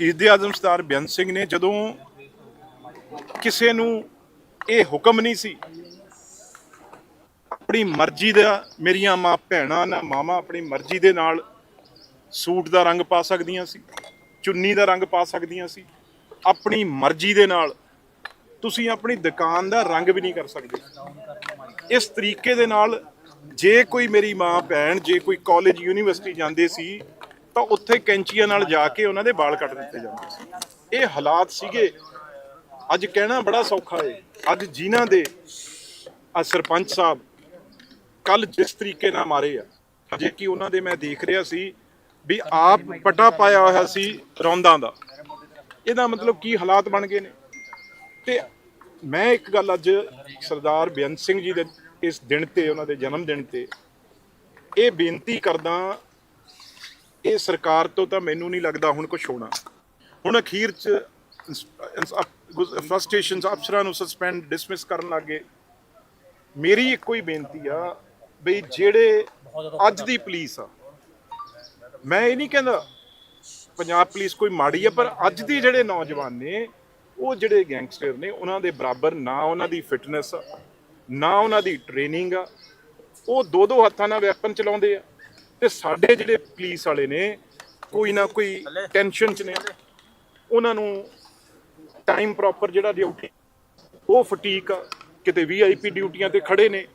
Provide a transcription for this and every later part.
ਸ਼ਹੀਦ ਆਜ਼ਮ ਸਰਦਾਰ ਬੇਅੰਤ ਸਿੰਘ ਨੇ ਜਦੋਂ ਕਿਸੇ ਨੂੰ ਇਹ ਹੁਕਮ ਨਹੀਂ ਸੀ, ਆਪਣੀ ਮਰਜ਼ੀ ਦਾ ਮੇਰੀਆਂ ਮਾਂ ਭੈਣਾਂ ਨਾ ਮਾਵਾਂ ਆਪਣੀ ਮਰਜ਼ੀ ਦੇ ਨਾਲ ਸੂਟ ਦਾ ਰੰਗ ਪਾ ਸਕਦੀਆਂ ਸੀ, ਚੁੰਨੀ ਦਾ ਰੰਗ ਪਾ ਸਕਦੀਆਂ ਸੀ, ਆਪਣੀ ਮਰਜ਼ੀ ਦੇ ਨਾਲ ਤੁਸੀਂ ਆਪਣੀ ਦੁਕਾਨ ਦਾ ਰੰਗ ਵੀ ਨਹੀਂ ਕਰ ਸਕਦੇ। ਇਸ ਤਰੀਕੇ ਦੇ ਨਾਲ ਜੇ ਕੋਈ ਮੇਰੀ ਮਾਂ ਭੈਣ, ਜੇ ਕੋਈ ਕਾਲਜ ਯੂਨੀਵਰਸਿਟੀ ਜਾਂਦੇ ਸੀ ਤਾਂ ਉੱਥੇ ਕੈਂਚੀਆਂ ਨਾਲ ਜਾ ਕੇ ਉਹਨਾਂ ਦੇ ਵਾਲ ਕੱਟ ਦਿੱਤੇ ਜਾਂਦੇ ਸੀ। ਇਹ ਹਾਲਾਤ ਸੀਗੇ। ਅੱਜ ਕਹਿਣਾ ਬੜਾ ਸੌਖਾ ਏ। ਅੱਜ ਜਿਨ੍ਹਾਂ ਦੇ ਆ ਸਰਪੰਚ ਸਾਹਿਬ ਕੱਲ ਜਿਸ ਤਰੀਕੇ ਨਾਲ ਮਾਰੇ ਆ ਜੇ ਕਿ ਉਹਨਾਂ ਦੇ ਮੈਂ ਦੇਖ ਰਿਹਾ ਸੀ ਵੀ ਆਪ ਪਟਾ ਪਾਇਆ ਹੋਇਆ ਸੀ ਰੌਂਦਾਂ ਦਾ। ਇਹਦਾ ਮਤਲਬ ਕੀ ਹਾਲਾਤ ਬਣ ਗਏ ਨੇ? ਤੇ ਮੈਂ ਇੱਕ ਗੱਲ ਅੱਜ ਸਰਦਾਰ ਬੇਅੰਤ ਸਿੰਘ ਜੀ ਦੇ ਇਸ ਦਿਨ ਤੇ, ਉਹਨਾਂ ਦੇ ਜਨਮ ਦਿਨ ਤੇ ਇਹ ਬੇਨਤੀ ਕਰਦਾ ਇਹ ਸਰਕਾਰ ਤੋਂ ਤਾਂ ਮੈਨੂੰ ਨਹੀਂ ਲੱਗਦਾ ਹੁਣ ਕੁਝ ਹੋਣਾ। ਹੁਣ ਅਖੀਰ ਚ ਫਰਸਟ੍ਰੇਸ਼ਨਸ ਅਫਸਰਾਂ ਨੂੰ ਸਸਪੈਂਡ ਡਿਸਮਿਸ ਕਰਨ ਲੱਗੇ ਮੇਰੀ ਇੱਕੋ ਹੀ ਬੇਨਤੀ ਆ ਵੀ ਜਿਹੜੇ ਅੱਜ ਦੀ ਪੁਲਿਸ ਆ, ਮੈਂ ਇਹ ਨਹੀਂ ਕਹਿੰਦਾ ਪੰਜਾਬ ਪੁਲਿਸ ਕੋਈ ਮਾੜੀ ਆ, ਪਰ ਅੱਜ ਦੀ ਜਿਹੜੇ ਨੌਜਵਾਨ ਨੇ, ਉਹ ਜਿਹੜੇ ਗੈਂਗਸਟਰ ਨੇ, ਉਹਨਾਂ ਦੇ ਬਰਾਬਰ ਨਾ ਉਹਨਾਂ ਦੀ ਫਿਟਨੈਸ ਆ, ਨਾ ਉਹਨਾਂ ਦੀ ਟ੍ਰੇਨਿੰਗ ਆ, ਉਹ ਦੋ ਦੋ ਹੱਥਾਂ ਨਾਲ ਵੈਪਨ ਚਲਾਉਂਦੇ ਆ। ਤੇ ਸਾਡੇ ਜਿਹੜੇ ਪੁਲਿਸ ਵਾਲੇ ਨੇ ਕੋਈ ਨਾ ਕੋਈ ਟੈਨਸ਼ਨ ਚ ਨੇ। ਉਹਨਾਂ ਨੂੰ ਟਾਈਮ ਪ੍ਰੋਪਰ ਜਿਹੜਾ ਡਿਊਟੀ ਉਹ ਫਟੀਕ ਕਿਤੇ ਵੀਆਈਪੀ ਡਿਊਟੀਆਂ ਤੇ ਖੜੇ ਨੇ।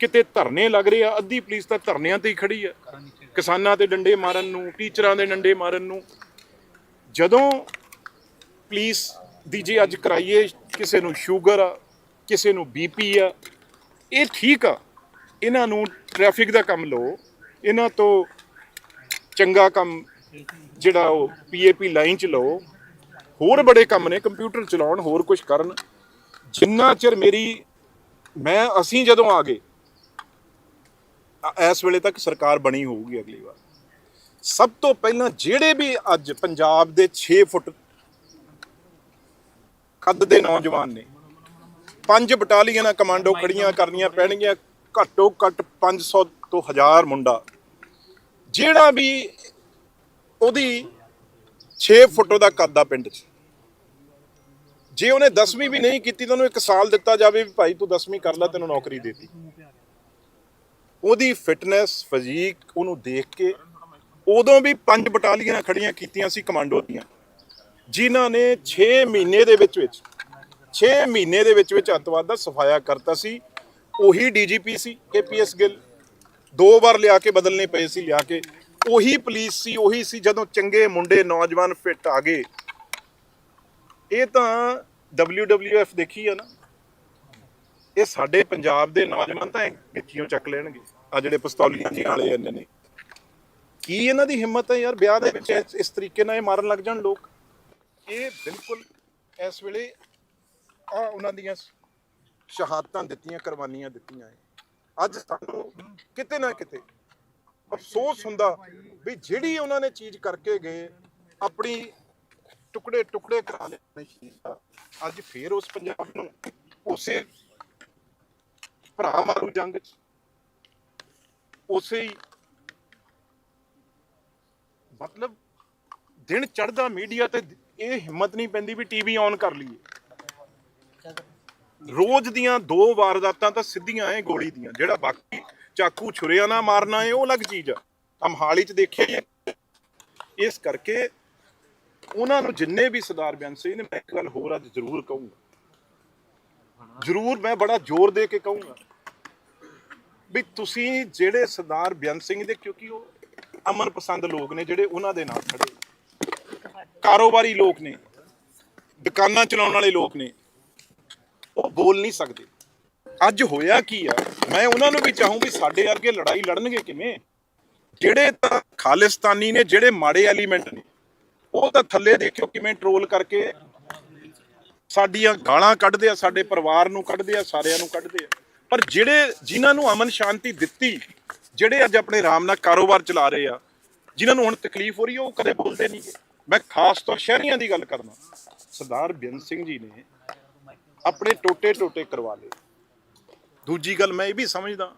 ਕਿਤੇ ਧਰਨੇ ਲੱਗ ਰਹੇ ਆ। ਅੱਧੀ ਪੁਲਿਸ ਤਾਂ ਧਰਨਿਆਂ ਤੇ ਹੀ ਖੜੀ ਆ। ਕਿਸਾਨਾਂ ਦੇ ਡੰਡੇ ਮਾਰਨ ਨੂੰ ਟੀਚਰਾਂ ਦੇ ਡੰਡੇ ਮਾਰਨ ਨੂੰ। ਜਦੋਂ ਪੁਲਿਸ ਦੀ ਜੇ ਅੱਜ ਕਰਾਈਏ ਕਿਸੇ ਨੂੰ ਸ਼ੂਗਰ ਆ ਕਿਸੇ ਨੂੰ ਬੀਪੀ ਆ ਇਹ ਠੀਕ ਆ। ਇਹਨਾਂ ਨੂੰ ਟ੍ਰੈਫਿਕ ਦਾ ਕੰਮ ਲਓ। ਇਹਨਾਂ ਤੋਂ ਚੰਗਾ ਕੰਮ ਜਿਹੜਾ ਉਹ ਪੀਏਪੀ ਲਾਈਨ ਚ ਲਓ, ਹੋਰ ਬੜੇ ਕੰਮ ਨੇ ਕੰਪਿਊਟਰ ਚਲਾਉਣ, ਹੋਰ ਕੁਝ ਕਰਨ। ਜਿੰਨਾ ਚਿਰ ਮੇਰੀ, ਮੈਂ, ਅਸੀਂ ਜਦੋਂ ਆ ਗਏ, ਇਸ ਵੇਲੇ ਤੱਕ ਸਰਕਾਰ ਬਣੀ ਹੋਊਗੀ ਅਗਲੀ ਵਾਰ। ਸਭ ਤੋਂ ਪਹਿਲਾਂ ਜਿਹੜੇ ਵੀ ਅੱਜ ਪੰਜਾਬ ਦੇ 6 ਫੁੱਟ ਕੱਦ ਦੇ ਨੌਜਵਾਨ ਨੇ, ਪੰਜ ਬਟਾਲੀਅਨਾਂ ਕਮਾਂਡੋ ਖੜੀਆਂ ਕਰਨੀਆਂ ਪੈਣਗੀਆਂ, ਘੱਟੋ ਘੱਟ 500 ਤੋਂ ਹਜ਼ਾਰ ਮੁੰਡਾ। ਜਿਹੜਾ ਵੀ ਉਹਦੀ 6 ਫੁੱਟ ਦਾ ਕੱਦ ਆ ਪਿੰਡ 'ਚ। ਜੇ ਉਹਨੇ 10ਵੀਂ ਵੀ ਨਹੀਂ ਕੀਤੀ ਤਾਂ ਉਹਨੂੰ ਇੱਕ ਸਾਲ ਦਿੱਤਾ ਜਾਵੇ ਵੀ ਭਾਈ ਤੂੰ 10ਵੀਂ ਕਰ ਲੈ, ਤੈਨੂੰ ਨੌਕਰੀ ਦੇਤੀ। ਉਹਦੀ ਫਿਟਨੈਸ, ਫਿਜ਼ੀਕ ਉਹਨੂੰ ਦੇਖ ਕੇ ਉਦੋਂ ਵੀ ਪੰਜ ਬਟਾਲੀਆਂ ਖੜੀਆਂ ਕੀਤੀਆਂ ਸੀ ਕਮਾਂਡੋ ਦੀਆਂ, ਜਿਨ੍ਹਾਂ ਨੇ 6 ਮਹੀਨੇ ਦੇ ਵਿੱਚ ਵਿੱਚ 6 ਮਹੀਨੇ ਦੇ ਵਿੱਚ ਵਿੱਚ ਅੱਤਵਾਦ ਦਾ ਸਫਾਇਆ ਕਰਤਾ ਸੀ। ਉਹੀ ਡੀਜੀਪੀ ਸੀ ਕੇਪੀਐਸ ਗਿੱਲ। ਦੋ ਵਾਰ ਲਿਆ ਕੇ ਬਦਲਨੇ ਪਏ ਸੀ, ਲਿਆ ਕੇ। ਉਹੀ ਪੁਲਿਸ ਸੀ, ਉਹੀ ਸੀ, ਜਦੋਂ ਚੰਗੇ ਮੁੰਡੇ ਨੌਜਵਾਨ ਫਿੱਟ ਆ ਗਏ। ਇਹ ਤਾਂ WWF ਦੇਖੀ ਆ ਨਾ। ਇਹ ਸਾਡੇ ਪੰਜਾਬ ਦੇ ਨੌਜਵਾਨ ਤਾਂ ਵਿੱਚੀਆਂ ਚੱਕ ਲੈਣਗੇ। ਆ ਜਿਹੜੇ ਪਿਸਤੌਲੀਆਂ ਜੀ ਵਾਲੇ ਇਹਨਾਂ ਨੇ। ਕੀ ਇਹਨਾਂ ਦੀ ਹਿੰਮਤ ਹੈ ਯਾਰ? ਵਿਆਹ ਦੇ ਵਿੱਚ ਇਸ- ਤਰੀਕੇ ਨਾਲ ਇਹ ਮਾਰਨ ਲੱਗ ਜਾਣ ਲੋਕ। ਇਹ ਬਿਲਕੁਲ ਇਸ ਵੇਲੇ ਆ ਉਹਨਾਂ ਦੀਆਂ ਸ਼ਹਾਦਤਾਂ ਦਿੱਤੀਆਂ, ਕੁਰਬਾਨੀਆਂ ਦਿੱਤੀਆਂ। ਹੈ ਅੱਜ ਸਾਨੂੰ ਕਿਤੇ ਨਾ ਕਿਤੇ ਅਫਸੋਸ ਹੁੰਦਾ ਵੀ ਜਿਹੜੀ ਉਹਨਾਂ ਨੇ ਚੀਜ਼ ਕਰਕੇ ਗਏ, ਆਪਣੀ ਟੁਕੜੇ ਟੁਕੜੇ ਕਰਾ ਲਏ ਆਪਣੇ ਅੱਜ ਫੇਰ ਉਸ ਪੰਜਾਬ ਨੂੰ ਉਸੇ ਭਰਾ ਮਾਰੂ ਜੰਗ ਚ, ਉਸੇ ਹੀ ਮਤਲਬ ਦਿਨ ਚੜਦਾ ਮੀਡੀਆ ਤੇ ਇਹ ਹਿੰਮਤ ਨਹੀਂ ਪੈਂਦੀ ਵੀ ਟੀਵੀ ਔਨ ਕਰ ਲਈਏ। ਰੋਜ਼ ਦੀਆਂ ਦੋ ਵਾਰਦਾਤਾਂ ਤਾਂ ਸਿੱਧੀਆਂ ਐ ਗੋਲੀ ਦੀਆਂ, ਜਿਹੜਾ ਬਾਕੀ ਚਾਕੂ ਛੁਰਿਆਂ ਨਾਲ ਮਾਰਨਾ ਹੈ ਉਹ ਅਲੱਗ ਚੀਜ਼ ਆ। ਅਮਹਾਲੀ ਚ ਦੇਖਿਆ ਇਸ ਕਰਕੇ ਉਹਨਾਂ ਨੂੰ ਜਿੰਨੇ ਵੀ ਸਰਦਾਰ ਬੇਅੰਤ ਸਿੰਘ ਨੇ, ਮੈਂ ਇੱਕ ਗੱਲ ਹੋਰ ਅੱਜ ਜ਼ਰੂਰ ਕਹੂੰਗਾ। ਜ਼ਰੂਰ ਮੈਂ ਬੜਾ ਜ਼ੋਰ ਦੇ ਕੇ ਕਹੂੰਗਾ ਵੀ ਤੁਸੀਂ ਜਿਹੜੇ ਸਰਦਾਰ ਬੇਅੰਤ ਸਿੰਘ ਦੇ, ਕਿਉਂਕਿ ਉਹ ਅਮਨ ਪਸੰਦ ਲੋਕ ਨੇ ਜਿਹੜੇ ਉਹਨਾਂ ਦੇ ਨਾਲ ਖੜੇ ਕਾਰੋਬਾਰੀ ਲੋਕ ਨੇ, ਦੁਕਾਨਾਂ ਚਲਾਉਣ ਵਾਲੇ ਲੋਕ ਨੇ। ਉਹ ਬੋਲ ਨਹੀਂ ਸਕਦੇ। ਅੱਜ ਹੋਇਆ ਕੀ ਆ? ਮੈਂ ਉਹਨਾਂ ਨੂੰ ਵੀ ਚਾਹੂੰ ਵੀ ਸਾਡੇ ਵਰਗੇ ਲੜਾਈ ਲੜਨਗੇ ਕਿਵੇਂ? ਜਿਹੜੇ ਤਾਂ ਖਾਲਿਸਤਾਨੀ ਨੇ, ਜਿਹੜੇ ਮਾੜੇ ਐਲੀਮੈਂਟ ਨੇ, ਉਹ ਤਾਂ ਥੱਲੇ ਦੇਖਿਓ ਕਿਵੇਂ ਟਰੋਲ ਕਰਕੇ ਸਾਡੀਆਂ ਗਾਲਾਂ ਕੱਢਦੇ ਆ, ਸਾਡੇ ਪਰਿਵਾਰ ਨੂੰ ਕੱਢਦੇ ਆ, ਸਾਰਿਆਂ ਨੂੰ ਕੱਢਦੇ ਆ। ਪਰ ਜਿਹੜੇ ਜਿਨ੍ਹਾਂ ਨੂੰ ਅਮਨ ਸ਼ਾਂਤੀ ਦਿੱਤੀ, ਜਿਹੜੇ ਅੱਜ ਆਪਣੇ ਆਰਾਮ ਨਾਲ ਕਾਰੋਬਾਰ ਚਲਾ ਰਹੇ ਆ, ਜਿਨ੍ਹਾਂ ਨੂੰ ਹੁਣ ਤਕਲੀਫ ਹੋ ਰਹੀ ਹੈ ਉਹ ਕਦੇ ਬੋਲਦੇ ਨਹੀਂ। ਮੈਂ ਖਾਸ ਤੌਰ ਸ਼ਹਿਰੀਆਂ ਦੀ ਗੱਲ ਕਰਨਾ ਸਰਦਾਰ ਬੇਅੰਤ ਸਿੰਘ ਜੀ ਨੇ ਆਪਣੇ ਟੋਟੇ ਟੋਟੇ ਕਰਵਾ ਲਏ। ਦੂਜੀ ਗੱਲ ਮੈਂ ਇਹ ਵੀ ਸਮਝਦਾ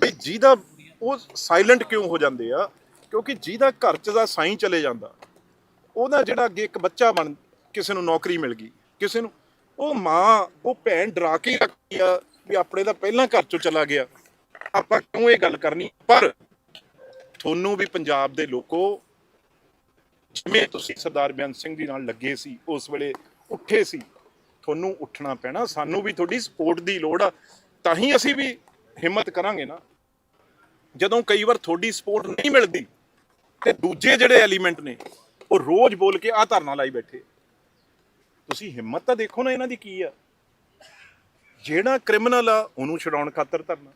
ਵੀ ਜਿਹਦਾ ਉਹ ਸਾਇਲੈਂਟ ਕਿਉਂ ਹੋ ਜਾਂਦੇ ਆ, ਕਿਉਂਕਿ ਜਿਹਦਾ ਘਰ ਚ ਦਾ ਸਾਈਂ ਚਲੇ ਜਾਂਦਾ, ਉਹਦਾ ਜਿਹੜਾ ਅੱਗੇ ਇੱਕ ਬੱਚਾ ਬਣ, ਕਿਸੇ ਨੂੰ ਨੌਕਰੀ ਮਿਲ ਗਈ, ਕਿਸੇ ਨੂੰ, ਉਹ ਮਾਂ, ਉਹ ਭੈਣ ਡਰਾ ਕੇ ਹੀ ਆ ਵੀ ਆਪਣੇ ਦਾ ਪਹਿਲਾਂ ਘਰ ਚੋਂ ਚਲਾ ਗਿਆ। ਆਪਾਂ ਕਿਉਂ ਇਹ ਗੱਲ ਕਰਨੀ? ਪਰ ਤੁਹਾਨੂੰ ਵੀ ਪੰਜਾਬ ਦੇ ਲੋਕੋ, ਜਿਵੇਂ ਤੁਸੀਂ ਸਰਦਾਰ ਬੇਅੰਤ ਸਿੰਘ ਜੀ ਨਾਲ ਲੱਗੇ ਸੀ, ਉਸ ਵੇਲੇ ਉੱਠੇ ਸੀ ਤੁਹਾਨੂੰ ਉੱਠਣਾ ਪੈਣਾ, ਸਾਨੂੰ ਵੀ ਤੁਹਾਡੀ ਸਪੋਰਟ ਦੀ ਲੋੜ ਆ, ਤਾਂ ਹੀ ਅਸੀਂ ਵੀ ਹਿੰਮਤ ਕਰਾਂਗੇ ਨਾ। ਜਦੋਂ ਕਈ ਵਾਰ ਤੁਹਾਡੀ ਸਪੋਰਟ ਨਹੀਂ ਮਿਲਦੀ, ਤੇ ਦੂਜੇ ਜਿਹੜੇ ਐਲੀਮੈਂਟ ਨੇ, ਉਹ ਰੋਜ਼ ਬੋਲ ਕੇ ਆ ਧਰਨਾ ਲਾਈ ਬੈਠੇ ਤੁਸੀਂ ਹਿੰਮਤ ਤਾਂ ਦੇਖੋ ਨਾ ਇਹਨਾਂ ਦੀ ਕੀ ਆ। ਜਿਹੜਾ ਕ੍ਰਿਮੀਨਲ ਆ, ਉਹਨੂੰ ਛਡਾਉਣ ਖਾਤਰ ਧਰਨਾ।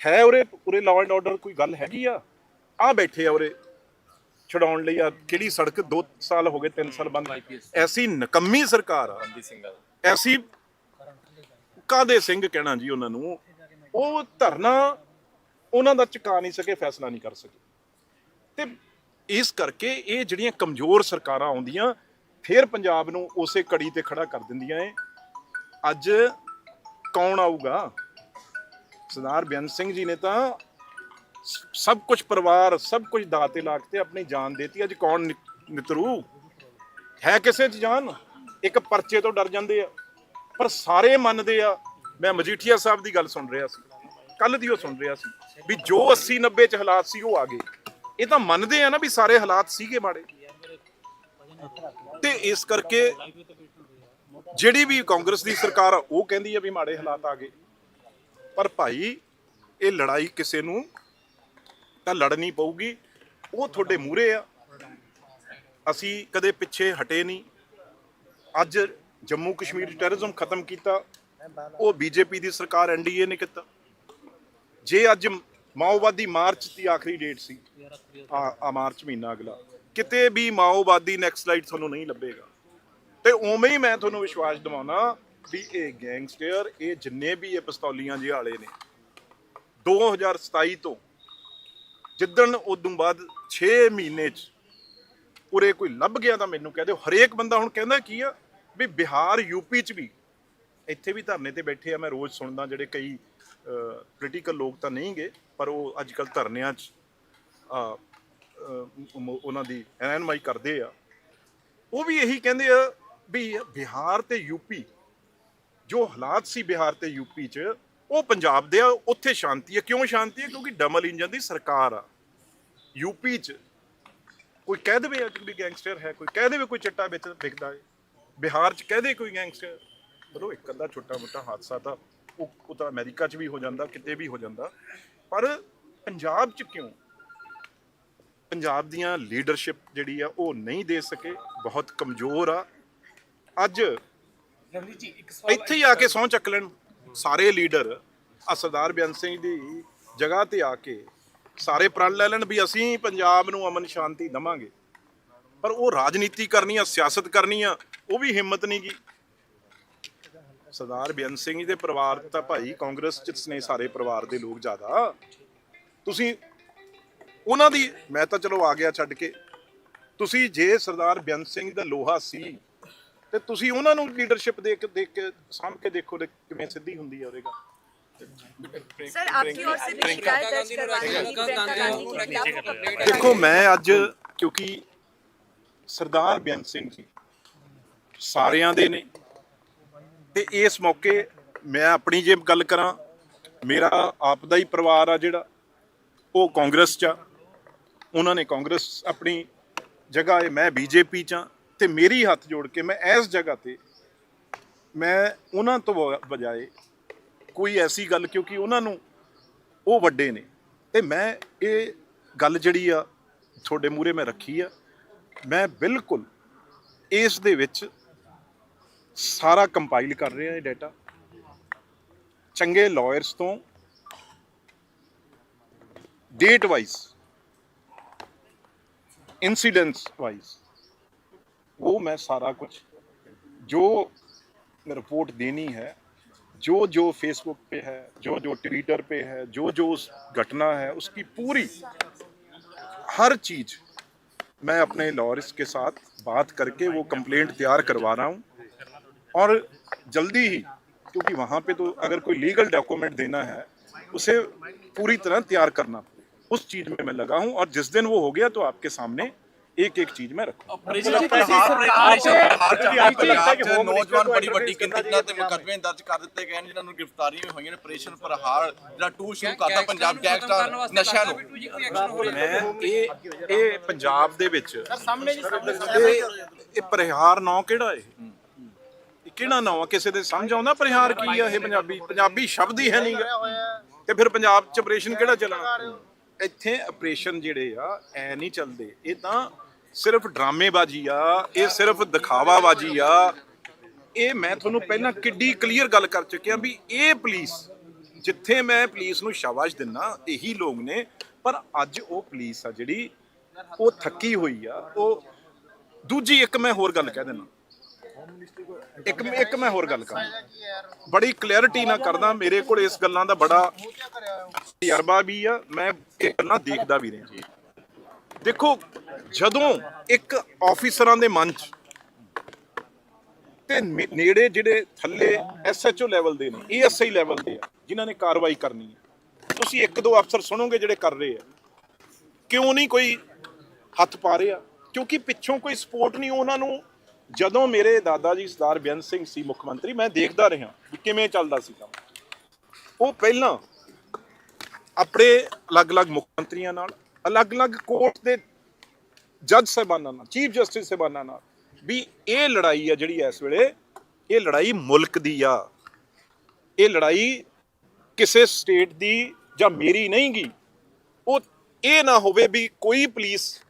ਹੈ ਉਰੇ ਉਰੇ ਲਾਅ ਐਂਡ ਆਰਡਰ ਕੋਈ ਗੱਲ ਹੈਗੀ ਆ? ਆ ਬੈਠੇ ਆ ਉਰੇ। ਛਡਾਉਣ ਲਈ ਆ ਕਿਹੜੀ ਸੜਕ 2 ਸਾਲ ਹੋ ਗਏ 3 ਸਾਲ ਬੰਦ ਐਸੀ ਨਕੰਮੀ ਸਰਕਾਰ ਆ ਐਸੀ ਕਾਦੇ ਸਿੰਘ ਕਹਿਣਾ ਜੀ ਉਹਨਾਂ ਨੂੰ ਉਹ ਧਰਨਾ ਉਹਨਾਂ ਦਾ ਚੁਕਾ ਨਹੀਂ ਸਕੇ ਫੈਸਲਾ ਨਹੀਂ ਕਰ ਸਕੇ। ਤੇ ਇਸ ਕਰਕੇ ਇਹ ਜਿਹੜੀਆਂ ਕਮਜ਼ੋਰ ਸਰਕਾਰਾਂ ਆਉਂਦੀਆਂ ਫਿਰ ਪੰਜਾਬ ਨੂੰ ਉਸੇ ਕੜੀ ਤੇ ਖੜਾ ਕਰ ਦਿੰਦੀਆਂ ਏ। ਅੱਜ ਕੌਣ ਆਊਗਾ? ਸਰਦਾਰ ਬੇਅੰਤ ਸਿੰਘ ਜੀ ਨੇ ਤਾਂ ਸਭ ਕੁਝ ਪਰਿਵਾਰ, ਸਭ ਕੁਝ ਦਾਤੇ ਲਾ ਕੇ ਤੇ ਆਪਣੀ ਜਾਨ ਦੇਤੀ। ਅੱਜ ਕੌਣ ਨਿ- ਨਿਤਰੂ? ਹੈ ਕਿਸੇ ਚ ਜਾਨ? ਇੱਕ ਪਰਚੇ ਤੋਂ ਡਰ ਜਾਂਦੇ ਆ, ਪਰ ਸਾਰੇ ਮੰਨਦੇ ਆ। ਮੈਂ ਮਜੀਠੀਆ ਸਾਹਿਬ ਦੀ ਗੱਲ ਸੁਣ ਰਿਹਾ ਸੀ। ਕੱਲ ਦੀ ਉਹ ਸੁਣ ਰਿਹਾ ਸੀ ਵੀ ਜੋ 80 90 ਚ ਹਾਲਾਤ ਸੀ, ਉਹ ਆ ਗਏ। ਇਹ ਤਾਂ ਮੰਨਦੇ ਆ ਨਾ ਵੀ ਸਾਰੇ ਹਾਲਾਤ ਸੀਗੇ ਮਾੜੇ। ਤੇ ਇਸ ਕਰਕੇ ਜਿਹੜੀ ਵੀ ਕਾਂਗਰਸ ਦੀ ਸਰਕਾਰ ਆ, ਉਹ ਕਹਿੰਦੀ ਆ ਵੀ ਮਾੜੇ ਹਾਲਾਤ ਆ ਗਏ। ਪਰ ਭਾਈ, ਇਹ ਲੜਾਈ ਕਿਸੇ ਨੂੰ ਤਾਂ ਲੜਨੀ ਪਊਗੀ। ਉਹ ਤੁਹਾਡੇ ਮੂਹਰੇ ਆ। ਅਸੀਂ ਕਦੇ ਪਿੱਛੇ ਹਟੇ ਨਹੀਂ। ਅੱਜ ਜੰਮੂ ਕਸ਼ਮੀਰ ਟੈਰਰਿਜ਼ਮ ਖਤਮ ਕੀਤਾ। ਉਹ ਬੀਜੇਪੀ ਦੀ ਸਰਕਾਰ ਐਨਡੀਏ ਨੇ ਕੀਤਾ। ਜੇ ਅੱਜ ਮਾਓਵਾਦੀ ਮਾਰਚ ਦੀ ਆਖਰੀ ਡੇਟ ਸੀ, ਆ ਮਾਰਚ ਮਹੀਨਾ ਅਗਲਾ, ਕਿਤੇ ਵੀ ਮਾਓਵਾਦੀ ਨੈਕਸਲਾਈਟ ਤੁਹਾਨੂੰ ਨਹੀਂ ਲੱਭੇਗਾ। ਤੇ ਉਵੇਂ ਹੀ ਮੈਂ ਤੁਹਾਨੂੰ ਵਿਸ਼ਵਾਸ ਦਿਵਾਉਣਾ ਵੀ ਇਹ ਗੈਂਗਸਟਰ ਇਹ ਜਿੰਨੇ ਵੀ ਇਹ ਪਿਸਤੌਲੀਆਂ ਜਿਹੇ ਵਾਲੇ ਨੇ 2027 ਤੋਂ ਜਿੱਦਣ ਉਦੋਂ ਬਾਅਦ 6 ਮਹੀਨੇ ਚ ਉਰੇ ਕੋਈ ਲੱਭ ਗਿਆ ਤਾਂ ਮੈਨੂੰ ਕਹਿ ਦਿਓ। ਹਰੇਕ ਬੰਦਾ ਹੁਣ ਕਹਿੰਦਾ ਕੀ ਆ? ਵੀ ਬਿਹਾਰ ਯੂਪੀ ਚ ਵੀ ਇੱਥੇ ਵੀ ਧਰਨੇ ਤੇ ਬੈਠੇ ਆ। ਮੈਂ ਰੋਜ਼ ਸੁਣਦਾ ਜਿਹੜੇ ਕਈ ਪੋਲੀਟੀਕਲ ਲੋਕ ਤਾਂ ਨਹੀਂਗੇ ਪਰ ਉਹ ਅੱਜ ਕੱਲ ਧਰਨਿਆਂ ਚ ਆ, ਉਹਨਾਂ ਦੀ ਰਹਿਨਮਾਈ ਕਰਦੇ ਆ। ਉਹ ਵੀ ਇਹੀ ਕਹਿੰਦੇ ਆ ਵੀ ਬਿਹਾਰ ਤੇ ਯੂਪੀ ਜੋ ਹਾਲਾਤ ਸੀ ਬਿਹਾਰ ਤੇ ਯੂਪੀ ਚ ਉਹ ਪੰਜਾਬ ਦੇ ਆ ਉੱਥੇ ਸ਼ਾਂਤੀ ਹੈ। ਕਿਉਂ ਸ਼ਾਂਤੀ ਹੈ? ਕਿਉਂਕਿ ਡਬਲ ਇੰਜਨ ਦੀ ਸਰਕਾਰ ਆ। ਯੂਪੀ ਚ ਕੋਈ ਕਹਿ ਦੇਵੇ ਕਿ ਵੀ ਗੈਂਗਸਟਰ ਹੈ ਕੋਈ ਕਹਿ ਦੇਵੇ ਕੋਈ ਚਿੱਟਾ ਵਿੱਚ ਵਿਕਦਾ ਹੈ। ਬਿਹਾਰ ਚ ਕਹਿ ਦੇ ਕੋਈ ਗੈਂਗਸਟਰ। ਚਲੋ ਇੱਕ ਅੱਧਾ ਛੋਟਾ ਮੋਟਾ ਹਾਦਸਾ ਤਾਂ ਉਹ ਤਾਂ ਅਮਰੀਕਾ ਚ ਵੀ ਹੋ ਜਾਂਦਾ ਕਿਤੇ ਵੀ ਹੋ ਜਾਂਦਾ। ਪਰ ਪੰਜਾਬ ਚ ਕਿਉਂ? ਪੰਜਾਬ ਦੀਆਂ ਲੀਡਰਸ਼ਿਪ ਜਿਹੜੀ ਆ ਉਹ ਨਹੀਂ ਦੇ ਸਕੇ। ਬਹੁਤ ਕਮਜ਼ੋਰ ਆ। ਅੱਜ ਜੀ ਇੱਕ ਸਵਾਲ ਇੱਥੇ ਹੀ ਆ ਕੇ ਸਹੁੰ ਚੱਕ ਲੈਣ। ਸਾਰੇ ਲੀਡਰ ਆ ਸਰਦਾਰ ਬੇਅੰਤ ਸਿੰਘ ਦੀ ਜਗ੍ਹਾ ਤੇ ਆ ਕੇ ਸਾਰੇ ਪ੍ਰਣ ਲੈ ਲੈਣ ਵੀ ਅਸੀਂ ਪੰਜਾਬ ਨੂੰ ਅਮਨ ਸ਼ਾਂਤੀ ਦਵਾਂਗੇ। ਪਰ ਉਹ ਰਾਜਨੀਤੀ ਕਰਨੀ ਆ, ਸਿਆਸਤ ਕਰਨੀ ਆ, ਉਹ ਵੀ ਹਿੰਮਤ ਨਹੀਂ ਗੀ। ਸਰਦਾਰ ਬੇਅੰਤ ਸਿੰਘ ਜੀ ਦੇ ਪਰਿਵਾਰ ਤਾਂ ਭਾਈ ਕਾਂਗਰਸ ਚ ਨੇ ਸਾਰੇ ਪਰਿਵਾਰ ਦੇ ਲੋਕ ਜ਼ਿਆਦਾ। ਤੁਸੀਂ ਉਹਨਾਂ ਦੀ, ਮੈਂ ਤਾਂ ਚਲੋ ਆ ਗਿਆ ਛੱਡ ਕੇ। ਤੁਸੀਂ ਜੇ ਸਰਦਾਰ ਬੇਅੰਤ ਸਿੰਘ ਦਾ ਲੋਹਾ ਸੀ ਤੇ ਤੁਸੀਂ ਉਹਨਾਂ ਨੂੰ ਲੀਡਰਸ਼ਿਪ ਦੇ ਕੇ ਦੇਖ ਕੇ ਸਾਂਭ ਕੇ ਦੇਖੋ ਤੇ ਕਿਵੇਂ ਸਿੱਧੀ ਹੁੰਦੀ ਹੈ ਉਹਦੇਗਾ सर आपकी ओर से भी शिकायत दर्ज करवाई गई प्रियंका गांधी के खिलाफ कंप्लेंट ਦੇਖੋ ਮੈਂ ਅੱਜ ਕਿਉਂਕਿ ਸਰਦਾਰ ਬੇਅੰਤ ਸਿੰਘ ਜੀ ਸਾਰਿਆਂ ਦੇ ਨੇ ਤੇ ਇਸ ਮੌਕੇ ਮੈਂ ਆਪਣੀ ਜੇ ਗੱਲ ਕਰਾਂ ਮੇਰਾ ਆਪ ਦਾ ਹੀ ਪਰਿਵਾਰ ਆ ਜਿਹੜਾ ਉਹ ਕਾਂਗਰਸ ਚ ਆ ਉਹਨਾਂ ਨੇ ਕਾਂਗਰਸ ਆਪਣੀ ਜਗ੍ਹਾ ਹੈ ਮੈਂ ਬੀਜੇਪੀ ਚ ਆ ਤੇ ਮੇਰੀ ਹੱਥ ਜੋੜ ਕੇ ਮੈਂ ਇਸ ਜਗ੍ਹਾ ਤੇ ਮੈਂ ਉਹਨਾਂ ਤੋਂ ਬ- ਬਜਾਏ ਕੋਈ ਐਸੀ ਗੱਲ ਕਿਉਂਕਿ ਉਹਨਾਂ ਨੂੰ ਉਹ ਵੱਡੇ ਨੇ ਤੇ ਮੈਂ ਇਹ ਗੱਲ ਜਿਹੜੀ ਆ ਤੁਹਾਡੇ ਮੂਹਰੇ ਮੈਂ ਰੱਖੀ ਆ, ਮੈਂ ਬਿਲਕੁਲ ਇਸ ਦੇ ਵਿੱਚ ਸਾਰਾ ਕੰਪਾਈਲ ਕਰ ਰਿਹਾ ਇਹ ਡਾਟਾ ਚੰਗੇ ਲਾਇਰਸ ਤੋਂ ਡੇਟ ਵਾਈਜ਼ ਇਨਸੀਡੈਂਟਸ ਵਾਈਜ਼ वो मैं सारा कुछ जो रिपोर्ट देनी है, जो जो फेसबुक पे है, जो जो ट्विटर पे है, जो जो उस घटना है, उसकी पूरी, हर चीज़ मैं अपने लॉयर्स के साथ बात करके वो कंप्लेंट तैयार करवा रहा हूँ। और जल्दी ही, क्योंकि वहाँ पे तो अगर कोई लीगल डॉक्यूमेंट देना है, उसे पूरी तरह तैयार करना, उस चीज़ में मैं लगा हूँ। और जिस दिन वो हो गया तो आपके सामने ਇੱਕ ਇੱਕ ਚੀਜ਼ ਮੈਂ ਰੱਖੂ। ਪੰਜਾਬ 'ਚ ਨੌਜਵਾਨ ਬੜੀ ਵੱਡੀ ਗਿਣਤੀ ਨਾਲ ਤੇ ਮੁਕੱਦਮੇ ਦਰਜ ਕਰ ਦਿੱਤੇ ਗਏ ਨੇ ਜਿਨ੍ਹਾਂ ਨੂੰ ਗ੍ਰਿਫਤਾਰੀਆਂ ਵੀ ਹੋਈਆਂ ਨੇ ਆਪਰੇਸ਼ਨ ਪ੍ਰਹਾਰ ਜਿਹੜਾ ਟੂ ਸ਼ੁਰੂ ਕਰਤਾ ਪੰਜਾਬ ਗੈਂਗਸਟਰ ਨਸ਼ਿਆਂ ਨੂੰ। ਮੈਂ ਇਹ ਇਹ ਪੰਜਾਬ ਦੇ ਵਿੱਚ ਇਹ ਇਹ ਪ੍ਰਹਾਰ ਨਾਂ ਕਿਹੜਾ ਇਹ? ਇਹ ਕਿਹੜਾ ਨਾਂ ਆ? ਕਿਸੇ ਦੇ ਸਮਝ ਆਉਂਦਾ ਪ੍ਰਹਾਰ ਕੀ ਆ ਇਹ ਪੰਜਾਬੀ? ਪੰਜਾਬੀ ਸ਼ਬਦ ਹੀ ਹੈ ਨਹੀਂਗਾ ਤੇ ਫਿਰ ਪੰਜਾਬ ਚ ਆਪਰੇਸ਼ਨ ਕਿਹੜਾ ਚੱਲਣਾ? ਇੱਥੇ ਆਪਰੇਸ਼ਨ ਜਿਹੜੇ ਆ ਐ ਨਹੀਂ ਚੱਲਦੇ। ਇਹ ਤਾਂ ਸਿਰਫ ਡਰਾਮੇਬਾਜ਼ੀ ਆ, ਇਹ ਸਿਰਫ ਦਿਖਾਵਾਬਾਜ਼ੀ ਆ। ਇਹ ਮੈਂ ਤੁਹਾਨੂੰ ਪਹਿਲਾਂ ਕਿੱਡੀ ਕਲੀਅਰ ਗੱਲ ਕਰ ਚੁੱਕਿਆ ਵੀ ਇਹ ਪੁਲਿਸ ਜਿੱਥੇ ਮੈਂ ਪੁਲਿਸ ਨੂੰ ਸ਼ਾਬਾਸ਼ ਦਿੰਨਾ, ਇਹੀ ਲੋਕ ਨੇ। ਪਰ ਅੱਜ ਉਹ ਪੁਲਿਸ ਆ ਜਿਹੜੀ, ਉਹ ਥੱਕੀ ਹੋਈ ਆ। ਉਹ ਦੂਜੀ ਇੱਕ ਮੈਂ ਹੋਰ ਗੱਲ ਕਹਿ ਦਿੰਨਾ। ਇੱਕ ਇੱਕ ਮੈਂ ਹੋਰ ਗੱਲ ਕਰਾਂ। ਬੜੀ ਕਲੈਰਿਟੀ ਨਾਲ ਕਰਦਾ ਮੇਰੇ ਕੋਲ ਇਸ ਗੱਲਾਂ ਦਾ ਬੜਾ ਤਜਰਬਾ ਵੀ ਆ। ਮੈਂ ਇਹ ਗੱਲਾਂ ਦੇਖਦਾ ਵੀ ਰਿਹਾ ਦੇਖੋ, ਜਦੋਂ ਇੱਕ ਆਫੀਸਰਾਂ ਦੇ ਮਨ 'ਚ ਤੇ ਨੇੜੇ ਜਿਹੜੇ ਥੱਲੇ ਐਸਐਚਓ ਲੈਵਲ ਦੇ ਨੇ ਏਐਸਆਈ ਲੈਵਲ ਦੇ ਆ, ਜਿਨ੍ਹਾਂ ਨੇ ਕਾਰਵਾਈ ਕਰਨੀ ਹੈ। ਤੁਸੀਂ ਇੱਕ ਦੋ ਅਫਸਰ ਸੁਣੋਗੇ ਜਿਹੜੇ ਕਰ ਰਹੇ ਆ। ਕਿਉਂ ਨਹੀਂ ਕੋਈ ਹੱਥ ਪਾ ਰਿਹਾ? ਕਿਉਂਕਿ ਪਿੱਛੋਂ ਕੋਈ ਸਪੋਰਟ ਨਹੀਂ ਉਹਨਾਂ ਨੂੰ। ਜਦੋਂ ਮੇਰੇ ਦਾਦਾ ਜੀ ਸਰਦਾਰ ਬੇਅੰਤ ਸਿੰਘ ਸੀ ਮੁੱਖ ਮੰਤਰੀ, ਮੈਂ ਦੇਖਦਾ ਰਿਹਾ ਵੀ ਕਿਵੇਂ ਚੱਲਦਾ ਸੀ ਕੰਮ। ਉਹ ਪਹਿਲਾਂ ਆਪਣੇ ਅਲੱਗ-ਅਲੱਗ ਮੁੱਖ ਮੰਤਰੀਆਂ ਨਾਲ ਅਲੱਗ-ਅਲੱਗ ਕੋਰਟ ਦੇ ਜੱਜ ਸਾਹਿਬਾਨਾਂ ਨਾਲ, ਚੀਫ ਜਸਟਿਸ ਸਾਹਿਬਾਨਾਂ ਨਾਲ ਵੀ ਇਹ ਲੜਾਈ ਆ ਜਿਹੜੀ ਇਸ ਵੇਲੇ, ਇਹ ਲੜਾਈ ਮੁਲਕ ਦੀ ਆ। ਇਹ ਲੜਾਈ ਕਿਸੇ ਸਟੇਟ ਦੀ ਜਾਂ ਮੇਰੀ ਨਹੀਂ ਗੀ। ਉਹ ਇਹ ਨਾ ਹੋਵੇ ਵੀ ਕੋਈ ਪੁਲਿਸ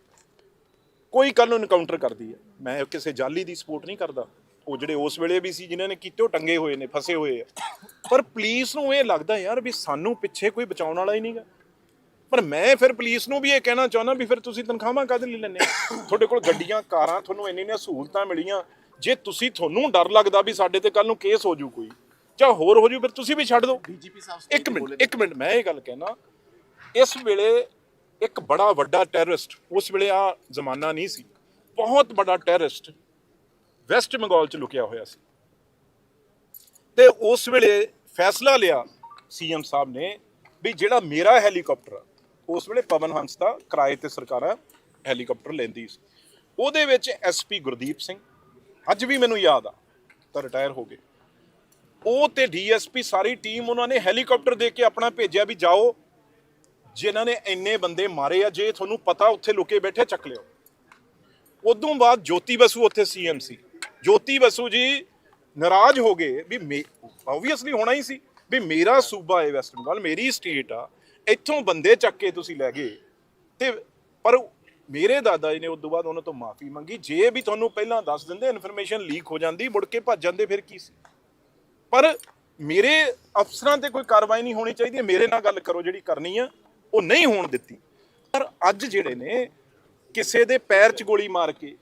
ਕੋਈ ਕੱਲ ਨੂੰ ਇਨਕਾਊਂਟਰ ਕਰਦੀ ਹੈ ਮੈਂ ਕਿਸੇ ਜਾਲੀ ਦੀ ਸਪੋਰਟ ਨਹੀਂ ਕਰਦਾ। ਉਹ ਜਿਹੜੇ ਉਸ ਵੇਲੇ ਵੀ ਸੀ, ਜਿਨ੍ਹਾਂ ਨੇ ਕੀਤੇ, ਉਹ ਟੰਗੇ ਹੋਏ ਨੇ, ਫਸੇ ਹੋਏ ਆ। ਪਰ ਪੁਲਿਸ ਨੂੰ ਇਹ ਲੱਗਦਾ ਯਾਰ ਵੀ ਸਾਨੂੰ ਪਿੱਛੇ ਕੋਈ ਬਚਾਉਣ ਵਾਲਾ ਹੀ ਨਹੀਂਗਾ ਪਰ ਮੈਂ ਫਿਰ ਪੁਲਿਸ ਨੂੰ ਵੀ ਇਹ ਕਹਿਣਾ ਚਾਹੁੰਦਾ ਵੀ ਫਿਰ ਤੁਸੀਂ ਤਨਖਾਹਾਂ ਕਾਹਦੇ ਲਈ ਹੋ? ਤੁਹਾਡੇ ਕੋਲ ਗੱਡੀਆਂ ਕਾਰਾਂ ਤੁਹਾਨੂੰ ਇੰਨੀਆਂ ਸਹੂਲਤਾਂ ਮਿਲੀਆਂ। ਜੇ ਤੁਸੀਂ ਤੁਹਾਨੂੰ ਡਰ ਲੱਗਦਾ ਵੀ ਸਾਡੇ ਤੇ ਕੱਲ ਨੂੰ ਕੇਸ ਹੋ ਜੂ ਕੋਈ ਜਾਂ ਹੋਰ ਹੋ ਜੂ ਫਿਰ ਤੁਸੀਂ ਵੀ ਛੱਡ ਦਿਓ। ਡੀਜੀਪੀ ਸਾਹਿਬ ਇੱਕ ਮਿੰਟ ਇੱਕ ਮਿੰਟ ਮੈਂ ਇਹ ਗੱਲ ਕਹਿਣਾ ਇਸ ਵੇਲੇ ਇੱਕ ਬੜਾ ਵੱਡਾ ਟੈਰਰਿਸਟ ਉਸ ਵੇਲੇ ਆ ਜ਼ਮਾਨਾ ਨਹੀਂ ਸੀ। ਬਹੁਤ ਵੱਡਾ ਟੈਰਰਿਸਟ ਵੈਸਟ ਬੰਗਾਲ ਚ ਲੁਕਿਆ ਹੋਇਆ ਸੀ। ਤੇ ਉਸ ਵੇਲੇ ਫੈਸਲਾ ਲਿਆ ਸੀਐਮ ਸਾਹਿਬ ਨੇ ਵੀ ਜਿਹੜਾ ਮੇਰਾ ਹੈਲੀਕਾਪਟਰ ਆ, ਉਸ ਵੇਲੇ ਪਵਨ ਹੰਸ ਦਾ ਕਿਰਾਏ ਤੇ ਸਰਕਾਰਾਂ ਹੈਲੀਕਾਪਟਰ ਲੈਂਦੀ ਸੀ। ਉਹਦੇ ਵਿੱਚ ਐਸਪੀ ਗੁਰਦੀਪ ਸਿੰਘ, ਅੱਜ ਵੀ ਮੈਨੂੰ ਯਾਦ ਆ, ਤਾਂ ਰਿਟਾਇਰ ਹੋ ਗਏ। ਉਹ ਤੇ ਡੀਐਸਪੀ ਸਾਰੀ ਟੀਮ ਉਹਨਾਂ ਨੇ ਹੈਲੀਕਾਪਟਰ ਦੇ ਕੇ ਆਪਣਾ ਭੇਜਿਆ ਵੀ ਜਾਓ, ਜਿਨ੍ਹਾਂ ਨੇ ਇੰਨੇ ਬੰਦੇ ਮਾਰੇ ਆ, ਜੇ ਤੁਹਾਨੂੰ ਪਤਾ ਉੱਥੇ ਲੁਕੇ ਬੈਠੇ ਚੱਕ ਲਿਓ। ਉਦੋਂ ਬਾਅਦ ਜੋਤੀ ਬਸੂ ਉੱਥੇ ਸੀਐਮ ਸੀ। ਜੋਤੀ ਬਸੂ ਜੀ ਨਾਰਾਜ਼ ਹੋ ਗਏ ਵੀ ਆਬਵੀਅਸਲੀ ਹੋਣਾ ਹੀ ਸੀ ਵੀ ਮੇਰਾ ਸੂਬਾ ਹੈ ਵੈਸਟ ਬੰਗਾਲ, ਮੇਰੀ ਸਟੇਟ ਆ। ਇੱਥੋਂ ਬੰਦੇ ਚੱਕ ਕੇ ਤੁਸੀਂ ਲੈ ਗਏ। ਤੇ ਪਰ ਮੇਰੇ ਦਾਦਾ ਜੀ ਨੇ ਉਸ ਤੋਂ ਬਾਅਦ ਉਹਨਾਂ ਤੋਂ ਮਾਫੀ ਮੰਗੀ। ਜੇ ਵੀ ਤੁਹਾਨੂੰ ਪਹਿਲਾਂ ਦੱਸ ਦਿੰਦੇ ਇਨਫੋਰਮੇਸ਼ਨ ਲੀਕ ਹੋ ਜਾਂਦੀ, ਮੁੜ ਕੇ ਭੱਜ ਜਾਂਦੇ, ਫਿਰ ਕੀ ਸੀ? ਪਰ ਮੇਰੇ ਅਫਸਰਾਂ ਤੇ ਕੋਈ ਕਾਰਵਾਈ ਨਹੀਂ ਹੋਣੀ ਚਾਹੀਦੀ। ਮੇਰੇ ਨਾਲ ਗੱਲ ਕਰੋ, ਜਿਹੜੀ ਕਰਨੀ ਆ, ਉਹ ਨਹੀਂ ਹੋਣ ਦਿੱਤੀ। ਪਰ ਅੱਜ ਜਿਹੜੇ ਨੇ, ਕਿਸੇ ਦੇ ਪੈਰ 'ਚ ਗੋਲੀ ਮਾਰ ਕੇ,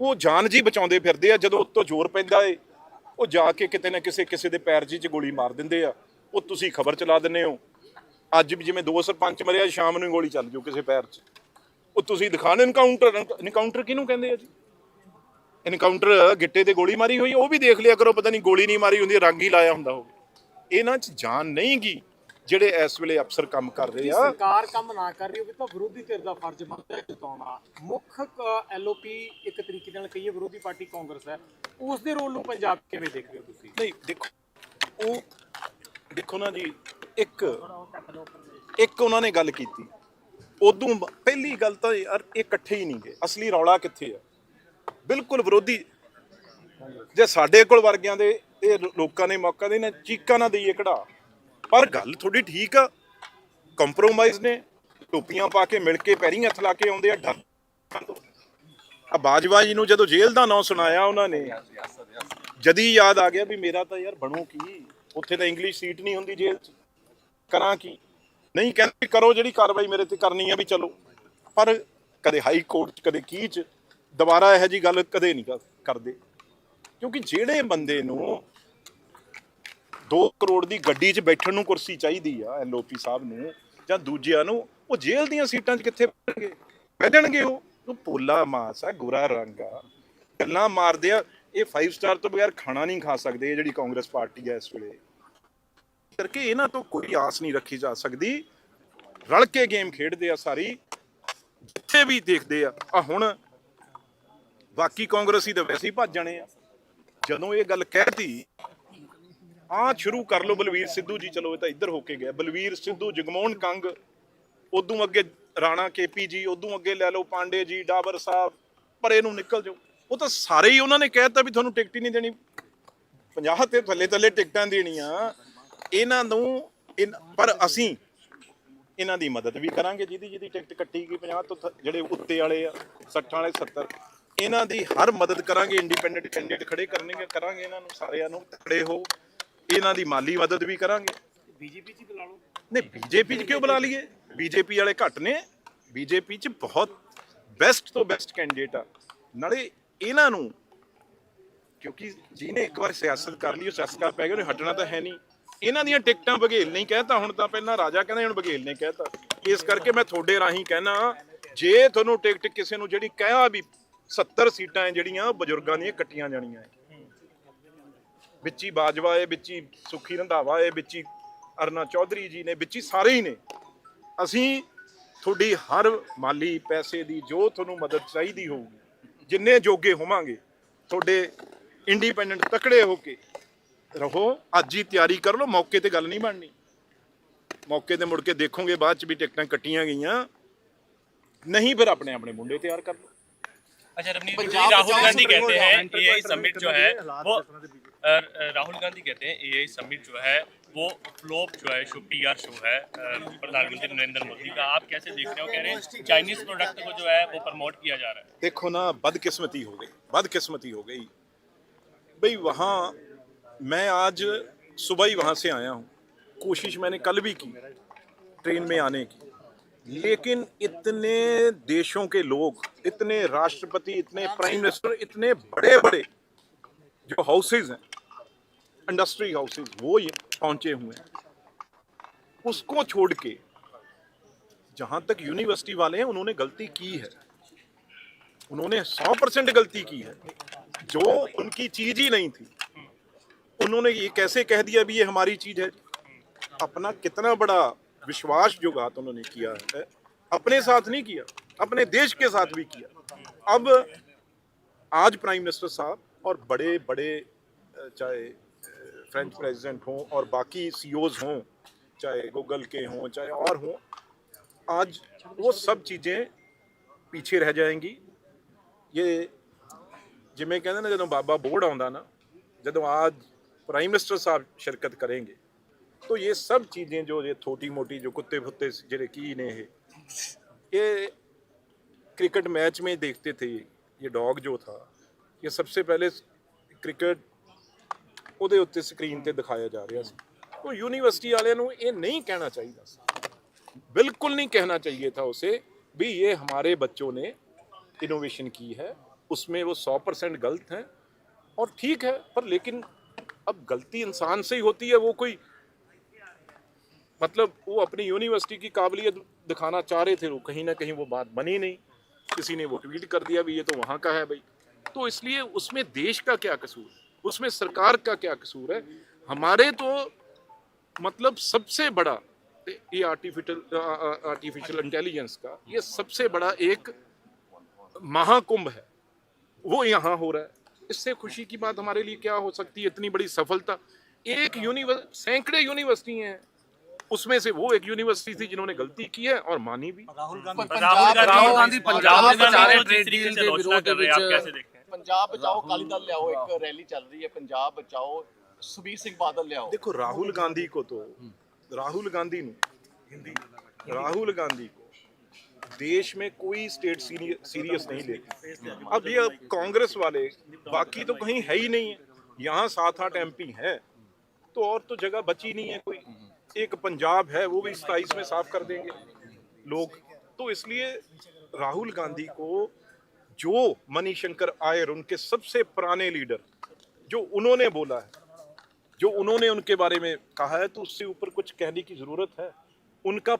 ਉਹ ਜਾਨ ਜੀ ਬਚਾਉਂਦੇ ਫਿਰਦੇ ਆ। ਜਦੋਂ ਉੱਤੋਂ ਜ਼ੋਰ ਪੈਂਦਾ ਏ, ਉਹ ਜਾ ਕੇ ਕਿਤੇ ਨਾ ਕਿਸੇ ਕਿਸੇ ਦੇ ਪੈਰ 'ਚ ਗੋਲੀ ਮਾਰ ਦਿੰਦੇ ਆ। ਉਹ ਤੁਸੀਂ ਖਬਰ ਚਲਾ ਦਿੰਦੇ ਹੋ। ਅੱਜ ਵੀ ਜਿਵੇਂ ਦੋ ਸਰਪੰਚ ਮਰਿਆ ਸ਼ਾਮ ਨੂੰ ਗੋਲੀ ਚੱਲ ਜਾਊ ਕਿਸੇ ਪੈਰ 'ਚ। ਉਹ ਤੁਸੀਂ ਦਿਖਾਣ ਇਨਕਾਊਂਟਰ ਇਨਕਾਊਂਟਰ ਕਿਹਨੂੰ ਕਹਿੰਦੇ ਆ ਜੀ? ਇਨਕਾਊਂਟਰ ਗਿੱਟੇ ਤੇ ਗੋਲੀ ਮਾਰੀ ਹੋਈ ਉਹ ਵੀ ਦੇਖ ਲਿਆ ਕਰੋ ਪਤਾ ਨਹੀਂ ਗੋਲੀ ਨਹੀਂ ਮਾਰੀ ਹੁੰਦੀ ਰੰਗ ਹੀ ਲਾਇਆ ਹੁੰਦਾ ਹੋਵੇ। ਇਹਨਾਂ 'ਚ ਜਾਨ ਨਹੀਂ ਗੀ ਜਿਹੜੇ ਇਸ ਵੇਲੇ ਅਫਸਰ ਕੰਮ ਕਰ ਰਹੇ ਆ। ਸਰਕਾਰ ਕੰਮ ਨਾ ਕਰ ਰਹੀ ਹੋਵੇ ਤਾਂ ਵਿਰੋਧੀ ਧਿਰ ਦਾ ਫਰਜ਼ ਬਣਦਾ ਹੈ ਜਿਤਾਉਣਾ ਮੁੱਖ ਐਲਓਪੀ ਇੱਕ ਤਰੀਕੇ ਨਾਲ ਕਹੀਏ ਵਿਰੋਧੀ ਪਾਰਟੀ ਕਾਂਗਰਸ ਹੈ। ਉਸ ਦੇ ਰੋਲ ਨੂੰ ਪੰਜਾਬ ਕਿਵੇਂ ਦੇਖ ਰਹੇ ਹੋ ਤੁਸੀਂ? ਨਹੀਂ ਦੇਖੋ ਉਹ ਦੇਖੋ ਨਾ ਜੀ ਇੱਕ ਇੱਕ ਉਹਨਾਂ ਨੇ ਗੱਲ ਕੀਤੀ। ਉਦੋਂ ਪਹਿਲੀ ਗੱਲ ਤਾਂ ਯਾਰ ਇਹ ਇਕੱਠੇ ਹੀ ਨਹੀਂ ਗਏ ਅਸਲੀ ਰੌਲਾ ਕਿੱਥੇ ਆ? ਬਿਲਕੁਲ ਵਿਰੋਧੀ। ਜੇ ਸਾਡੇ ਕੋਲ ਵਰਗਿਆਂ ਦੇ ਇਹ ਲੋਕਾਂ ਨੇ ਮੌਕਾ ਦੇਣਾ ਚੀਕਾਂ ਨਾ ਦਈਏ ਕਢਾ ਪਰ ਗੱਲ ਤੁਹਾਡੀ ਠੀਕ ਆ। ਕੰਪਰੋਮਾਈਜ਼ ਨੇ ਟੋਪੀਆਂ ਪਾ ਕੇ ਮਿਲ ਕੇ ਪੈਰੀਂ ਹੱਥ ਲਾ ਕੇ ਆਉਂਦੇ ਆ, ਡਰ। ਆ ਬਾਜਵਾ ਜੀ ਨੂੰ ਜਦੋਂ ਜੇਲ੍ਹ ਦਾ ਨਾਂ ਸੁਣਾਇਆ ਉਹਨਾਂ ਨੇ, ਜਦੀ ਯਾਦ ਆ ਗਿਆ ਵੀ ਮੇਰਾ ਤਾਂ ਯਾਰ ਬਣੂ ਕੀ? ਉੱਥੇ ਤਾਂ ਇੰਗਲਿਸ਼ ਸੀਟ ਨਹੀਂ ਹੁੰਦੀ ਜੇਲ੍ਹ 'ਚ। ਕਰਾਂ ਕੀ? ਨਹੀਂ ਕਹਿੰਦੇ ਕਰੋ ਜਿਹੜੀ ਕਾਰਵਾਈ ਮੇਰੇ ਤੇ ਕਰਨੀ ਆ ਵੀ ਚਲੋ। ਪਰ ਕਦੇ ਹਾਈ ਕੋਰਟ 'ਚ, ਕਦੇ ਕੀ 'ਚ, ਦੁਬਾਰਾ ਇਹੋ ਜੀ ਗੱਲ ਕਦੇ ਨਹੀਂ ਕਰਦੇ। ਕਿਉਂਕਿ ਜਿਹੜੇ ਬੰਦੇ ਨੂੰ 2 ਕਰੋੜ ਦੀ ਗੱਡੀ 'ਚ ਬੈਠਣ ਨੂੰ ਕੁਰਸੀ ਚਾਹੀਦੀ ਆ ਐਲਓਪੀ ਸਾਹਿਬ ਨੂੰ, ਜਾਂ ਦੂਜਿਆਂ ਨੂੰ, ਉਹ ਜੇਲ੍ਹ ਦੀਆਂ ਸੀਟਾਂ 'ਚ ਕਿੱਥੇ ਬੈਠਣਗੇ? ਬੈਠਣਗੇ ਉਹ। ਉਹ ਪੋਲਾ ਮਾਸ ਆ, ਗੁਰਾ ਰੰਗ ਆ। ਗੱਲਾਂ ਮਾਰਦੇ ਆ, ਇਹ 5 ਸਟਾਰ ਤੋਂ ਬਗੈਰ ਖਾਣਾ ਨਹੀਂ ਖਾ ਸਕਦੇ ਜਿਹੜੀ ਕਾਂਗਰਸ ਪਾਰਟੀ ਹੈ ਇਸ ਵੇਲੇ। ਕਰਕੇ ਇਹਨਾਂ ਤੋਂ ਕੋਈ ਆਸ ਨਹੀਂ ਰੱਖੀ ਜਾ ਸਕਦੀ। ਰਲ ਕੇ ਗੇਮ ਖੇਡਦੇ ਆ ਸਾਰੀ। ਜਿੱਥੇ ਵੀ ਦੇਖਦੇ ਆ। ਆ ਹੁਣ ਬਾਕੀ ਕਾਂਗਰਸੀ ਤਾਂ ਵੈਸੇ ਹੀ ਭੱਜ ਜਾਣੇ ਆ। ਜਦੋਂ ਇਹ ਗੱਲ ਕਹਿਤੀ ਆ ਸ਼ੁਰੂ ਕਰ ਲਓ ਬਲਵੀਰ ਸਿੱਧੂ ਜੀ, ਚਲੋ ਇਹ ਤਾਂ ਇੱਧਰ ਹੋ ਕੇ ਗਿਆ। ਬਲਵੀਰ ਸਿੱਧੂ, ਜਗਮੋਹਨ ਕੰਗ, ਉਦੋਂ ਅੱਗੇ ਰਾਣਾ ਕੇਪੀ ਜੀ, ਉਦੋਂ ਅੱਗੇ ਲੈ ਲਓ ਪਾਂਡੇ ਜੀ, ਡਾਬਰ ਸਾਹਿਬ, ਪਰ ਇਹਨੂੰ ਨਿਕਲ ਜਾਓ। ਉਹ ਤਾਂ ਸਾਰੇ ਹੀ ਉਹਨਾਂ ਨੇ ਕਹਿਤਾ ਵੀ ਤੁਹਾਨੂੰ ਟਿਕਟ ਹੀ ਨਹੀਂ ਦੇਣੀ। 50 ਤੇ ਥੱਲੇ ਥੱਲੇ ਟਿਕਟਾਂ ਦੇਣੀਆਂ। ਇਹਨਾਂ ਨੂੰ ਪਰ ਅਸੀਂ ਇਹਨਾਂ ਦੀ ਮਦਦ ਵੀ ਕਰਾਂਗੇ ਜਿਹਦੀ ਜਿਹਦੀ ਟਿਕਟ ਕੱਟੀ ਗਈ 50 ਤੋਂ ਥ- ਜਿਹੜੇ ਉੱਤੇ ਵਾਲੇ ਆ 60 ਵਾਲੇ 70 ਇਹਨਾਂ ਦੀ ਹਰ ਮਦਦ ਕਰਾਂਗੇ ਇੰਡੀਪੈਂਡੈਂਟ ਕੈਂਡੀਡੇਟ ਖੜੇ ਕਰਨਗੇ ਕਰਾਂਗੇ ਇਹਨਾਂ ਨੂੰ ਸਾਰਿਆਂ ਨੂੰ ਖੜੇ ਹੋ ਇਹਨਾਂ ਦੀ ਮਾਲੀ ਮਦਦ ਵੀ ਕਰਾਂਗੇ। ਬੀਜੇਪੀ ਚ ਬੁਲਾ ਲਓ। ਨਹੀਂ ਬੀਜੇਪੀ 'ਚ ਕਿਉਂ ਬੁਲਾ ਲਈਏ? ਬੀਜੇਪੀ ਵਾਲੇ ਘੱਟ ਨੇ ਬੀਜੇਪੀ 'ਚ ਬਹੁਤ ਬੈਸਟ ਤੋਂ ਬੈਸਟ ਕੈਂਡੀਡੇਟ ਆ। ਨਾਲੇ ਇਹਨਾਂ ਨੂੰ ਕਿਉਂਕਿ ਜਿਹਨੇ ਇੱਕ ਵਾਰ ਸਿਆਸਤ ਕਰ ਲਈ ਉਹ ਸਿਆਸਤਕਾਰ ਪੈ ਗਿਆ ਉਹਨੇ ਹਟਣਾ ਤਾਂ ਹੈ ਨਹੀਂ। ਇਹਨਾਂ ਦੀਆਂ ਟਿਕਟਾਂ ਬਘੇਲ ਨਹੀਂ ਕਹਿਤਾ, ਹੁਣ ਤਾਂ ਪਹਿਲਾਂ ਰਾਜਾ ਕਹਿੰਦੇ ਹੁਣ ਬਘੇਲ ਨੇ ਕਹਿਤਾ। ਇਸ ਕਰਕੇ ਮੈਂ ਤੁਹਾਡੇ ਰਾਹੀਂ ਕਹਿਣਾ ਜੇ ਤੁਹਾਨੂੰ ਟਿਕਟ ਕਿਸੇ ਨੂੰ ਜਿਹੜੀ ਕਹਿਆ ਵੀ 70 ਸੀਟਾਂ ਹੈ ਜਿਹੜੀਆਂ ਬਜ਼ੁਰਗਾਂ ਦੀਆਂ ਕੱਟੀਆਂ ਜਾਣੀਆਂ ਹੈ ਵਿੱਚ ਬਾਜਵਾ ਹੈ ਵਿੱਚ ਹੀ ਸੁਖੀ ਰੰਧਾਵਾ ਹੈ ਵਿੱਚੀ ਹੀ ਅਰਨਾ ਚੌਧਰੀ ਜੀ ਨੇ, ਵਿੱਚ ਸਾਰੇ ਹੀ ਨੇ। ਅਸੀਂ ਤੁਹਾਡੀ ਹਰ ਮਾਲੀ ਪੈਸੇ ਦੀ ਜੋ ਤੁਹਾਨੂੰ ਮਦਦ ਚਾਹੀਦੀ ਹੋਊਗੀ, ਜਿੰਨੇ ਜੋਗੇ ਹੋਵਾਂਗੇ, ਤੁਹਾਡੇ ਇੰਡੀਪੈਂਡੈਂਟ ਤਕੜੇ ਹੋ ਕੇ ਰਹੋ ਅੱਜ ਹੀ ਤਿਆਰੀ ਕਰ ਲਓ ਮੌਕੇ ਤੇ ਗੱਲ ਨਹੀਂ ਬਣਨੀ ਮੌਕੇ ਤੇ ਮੁੜ ਕੇ ਦੇਖੋਗੇ ਬਾਅਦ ਚ ਵੀ ਟਿਕਟਾਂ ਕੱਟੀਆਂ ਗਈਆਂ ਨਹੀਂ ਫਿਰ ਆਪਣੇ ਆਪਣੇ ਮੁੰਡੇ ਤਿਆਰ ਕਰ ਲਓ अच्छा रवनीत जी राहुल गांधी कहते हैं एआई समिट जो है वो अ, अ, राहुल गांधी कहते हैं एआई समिट जो है वो फ्लॉप जो है शो पीआर शो है अ, प्रधानमंत्री नरेंद्र मोदी का आप कैसे देख रहे हो कह रहे हैं चाइनीज प्रोडक्ट को जो है वो प्रमोट किया जा रहा है देखो ना बदकिस्मती हो गई बदकिस्मती हो गई भाई वहाँ मैं आज सुबह ही वहाँ से आया हूँ। कोशिश मैंने कल भी की, ट्रेन में आने की। लेकिन इतने देशों के लोग, इतने राष्ट्रपति, इतने प्राइम मिनिस्टर इतने बड़े बड़े जो हाउसेज हैं इंडस्ट्री हाउसेज वो ये पहुँचे हुए हैं। उसको छोड़ के, जहाँ तक यूनिवर्सिटी वाले हैं, उन्होंने गलती की है। उन्होंने सौ परसेंट गलती की है। जो उनकी चीज़ ही नहीं थी उन्होंने ये कैसे कह दिया भी ये हमारी चीज है अपना कितना बड़ा विश्वासघात उन्होंने किया है अपने साथ नहीं किया अपने देश के साथ भी किया अब आज प्राइम मिनिस्टर साहब और बड़े बड़े अ, चाहे फ्रेंच प्रेसिडेंट हों और बाकी सीईओज हों चाहे गूगल के हों चाहे और हों आज वो सब चीज़ें ਪਿੱਛੇ ਰਹਿ ਜਾਏਗੀ ਇਹ ਜਿਵੇਂ ਕਹਿੰਦੇ ਨੇ ਜਦੋਂ ਬਾਬਾ ਬੋੜ ਆਉਂਦਾ ਨਾ ਜਦੋਂ आज प्राइम मिनिस्टर साहब शिरकत करेंगे तो ये सब चीज़ें जो ये छोटी मोटी जो कुत्ते फुत्ते ਜਿਹੜੇ ਕੀ ਨੇ ਇਹ ये क्रिकेट मैच में देखते थे ये डॉग जो था ये सबसे पहले क्रिकेट ਉਹਦੇ ਉੱਤੇ ਸਕਰੀਨ ਤੇ ਦਿਖਾਇਆ ਜਾ ਰਿਹਾ ਸੀ ਉਹ ਯੂਨੀਵਰਸਿਟੀ ਵਾਲਿਆਂ ਨੂੰ ਇਹ ਨਹੀਂ ਕਹਿਣਾ ਚਾਹੀਦਾ ਸੀ बिल्कुल नहीं कहना चाहिए था उसे भी ये हमारे बच्चों ने इनोवेशन की है उसमें वो सौ परसेंट गलत है और ठीक है पर लेकिन अब गलती इंसान से ही होती है, वो कोई मतलब वो अपनी यूनिवर्सिटी की काबिलियत दिखाना चाह रहे थे, वो कहीं ना कहीं वो बात बनी नहीं। किसी ने वो ट्वीट कर दिया भी, ये तो वहाँ का है भाई। तो इसलिए उसमें देश का क्या कसूर? उसमें सरकार का क्या कसूर है? हमारे तो मतलब सबसे बड़ा, ये आर्टिफिशियल आर्टिफिशियल इंटेलिजेंस का, ये सबसे बड़ा एक महाकुंभ है। वो यहाँ हो रहा है। इससे खुशी की बात हमारे लिए क्या हो सकती है इतनी बड़ी सफलता एक यूनिवर्स सैकड़े यूनिवर्सिटी हैं उसमें से वो एक यूनिवर्सिटी थी जिन्होंने गलती की है और मानी भी राहुल गांधी राहुल गांधी पंजाब में पंजाब जिस तरीके से आलोचना कर रहे हैं आप कैसे देखते हैं ਪੰਜਾਬ ਬਚਾਓ ਅਕਾਲੀ ਦਲ ਲਿਆਓ ਇੱਕ ਰੈਲੀ ਚੱਲ ਰਹੀ ਹੈ ਪੰਜਾਬ ਬਚਾਓ ਸੁਬੀਰ ਸਿੰਘ ਬਾਦਲ ਲਿਆਓ देखो राहुल गांधी को तो राहुल गांधी ने हिंदी राहुल गांधी को देश में कोई स्टेट सीरियस नहीं लेती अब ये कांग्रेस वाले, बाकी तो कहीं है ही नहीं है। यहाँ सात आठ एमपी हैं तो और तो जगह बची नहीं है कोई। एक पंजाब है, वो भी सताईस में साफ़ कर देंगे लोग। तो इसलिए राहुल गांधी को जो मणिशंकर आयर, उनके सबसे पुराने लीडर, जो उन्होंने बोला है, जो उन्होंने उनके बारे में कहा है तो उससे ऊपर कुछ कहने की ज़रूरत है। उनका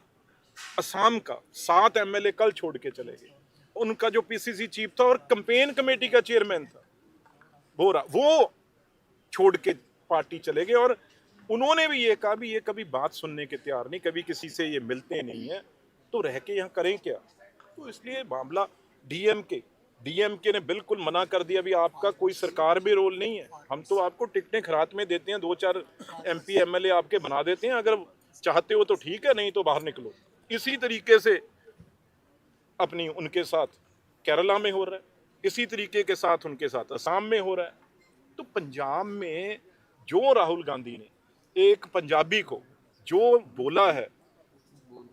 असम का सात एमएलए कल छोड़ के चले गए। उनका जो पीसीसी चीफ था और कंपेन कमेटी का चेयरमैन था रहा वो छोड़ के पार्टी चले गए और उन्होंने भी ये कहा भी ये कभी बात सुनने के तैयार नहीं, कभी किसी से ये मिलते नहीं है तो रह के यहाँ करें क्या? तो इसलिए मामला डीएमके डीएमके ने बिल्कुल मना कर दिया भी आपका कोई सरकार में रोल नहीं है, हम तो आपको टिकटें खरात में देते हैं, दो चार एमपी एमएलए आपके बना देते हैं, अगर चाहते हो तो ठीक है, नहीं तो बाहर निकलो। इसी तरीके से अपनी उनके साथ केरला में हो रहा है, इसी तरीके के साथ उनके साथ असम में हो रहा है। तो पंजाब में जो राहुल गांधी ने एक पंजाबी को जो बोला है,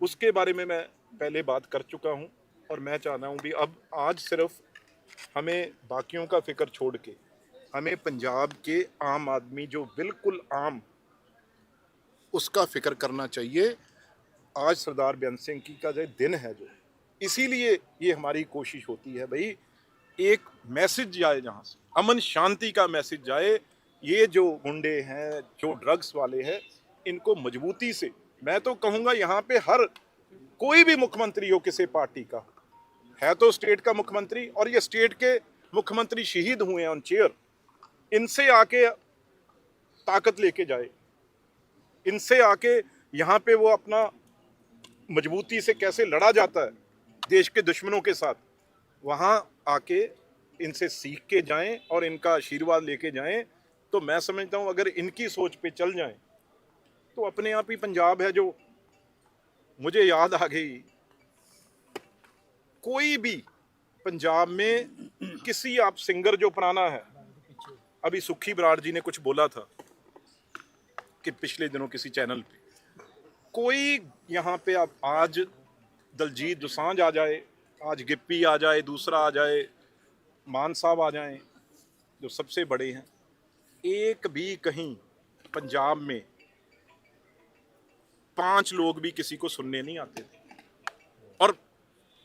उसके बारे में मैं पहले बात कर चुका हूँ और मैं चाहता हूँ भी अब आज सिर्फ़ हमें बाकियों का फ़िक्र छोड़ के, हमें पंजाब के आम आदमी जो बिल्कुल आम, उसका फ़िक्र करना चाहिए। आज सरदार बेअंत सिंह की का जो दिन है जो, इसीलिए ये हमारी कोशिश होती है भाई, एक मैसेज जाए जहाँ से, अमन शांति का मैसेज जाए, ये जो गुंडे हैं, जो ड्रग्स वाले हैं, इनको मजबूती से, मैं तो कहूँगा यहाँ पे हर कोई भी मुख्यमंत्री हो किसी पार्टी का, है तो स्टेट का मुख्यमंत्री, और ये स्टेट के मुख्यमंत्री शहीद हुए हैं ऑन चेयर इनसे आके ताकत लेके जाए, इनसे आके यहाँ पे वो अपना मजबूती से कैसे लड़ा जाता है देश के दुश्मनों के साथ, वहाँ आके इनसे सीख के जाएँ और इनका आशीर्वाद लेके जाएँ तो मैं समझता हूँ अगर इनकी सोच पे चल जाएँ तो अपने आप ही पंजाब है जो मुझे याद आ गई। कोई भी पंजाब में किसी आप सिंगर जो पुराना है, अभी सुखी बराड़ जी ने कुछ बोला था कि पिछले दिनों किसी चैनल पे कोई यहाँ पे आप आज दलजीत दोसांझ आ जाए, आज गिप्पी आ जाए, दूसरा आ जाए, मान साहब आ जाए, जो सबसे बड़े हैं, एक भी कहीं पंजाब में पाँच लोग भी किसी को सुनने नहीं आते थे। और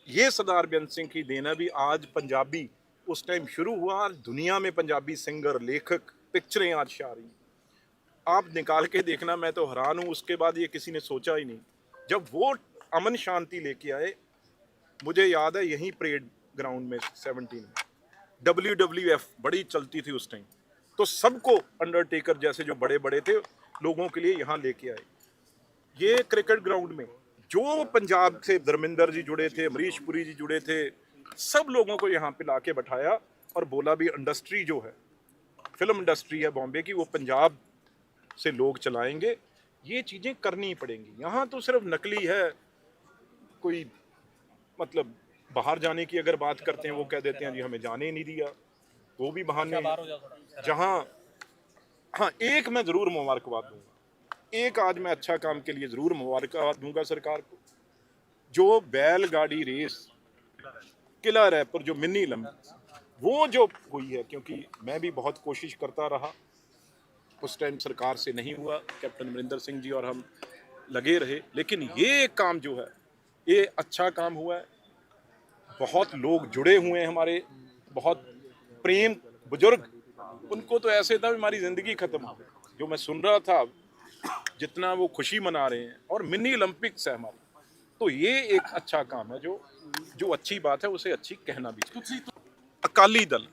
ये सरदार बेंत सिंह की देना भी आज पंजाबी, उस टाइम शुरू हुआ, दुनिया में पंजाबी सिंगर लेखक पिक्चरें आज छा रही हैं आप निकाल के देखना, मैं तो हैरान हूँ, उसके बाद ये किसी ने सोचा ही नहीं। जब वो अमन शांति लेके आए, मुझे याद है यहीं परेड ग्राउंड में सेवनटीन में। डब्ल्यू डब्ल्यू एफ़ बड़ी चलती थी उस टाइम तो सबको अंडरटेकर जैसे जो बड़े बड़े थे, लोगों के लिए यहाँ लेके आए। ये क्रिकेट ग्राउंड में जो पंजाब से धर्मेंद्र जी जुड़े थे, अमरीश पुरी जी जुड़े थे, सब लोगों को यहाँ पे ला के बैठाया और बोला भी इंडस्ट्री जो है फ़िल्म इंडस्ट्री है बॉम्बे की, वो पंजाब से लोग चलाएँगे ये चीज़ें करनी ही पड़ेंगी। यहाँ तो सिर्फ़ नकली है कोई मतलब बाहर जाने की अगर बात करते हैं वो कह देते हैं जी हमें जाने ही नहीं दिया। वो भी बहाने हैं। जहाँ हाँ एक मैं ज़रूर मुबारकबाद दूँगा। एक आज मैं अच्छा काम के लिए ज़रूर मुबारकबाद दूँगा सरकार को। जो बैलगाड़ी रेस किला रैपर जो मिनी लंबी वो जो हुई है क्योंकि मैं भी बहुत कोशिश करता रहा उस टाइम सरकार से नहीं हुआ। कैप्टन अमरिंदर सिंह जी और हम लगे रहे। लेकिन ये काम जो है ये अच्छा काम हुआ है। बहुत लोग जुड़े हुए हैं हमारे। बहुत प्रेम बुज़ुर्ग उनको तो ऐसे था हमारी ज़िंदगी ख़त्म हो गई। जो मैं सुन रहा था जितना वो खुशी मना रहे हैं और मिनी ओलंपिक्स है हमारे। तो ये एक अच्छा काम है जो जो अच्छी बात है उसे अच्छी कहना भी तो- अकाली दल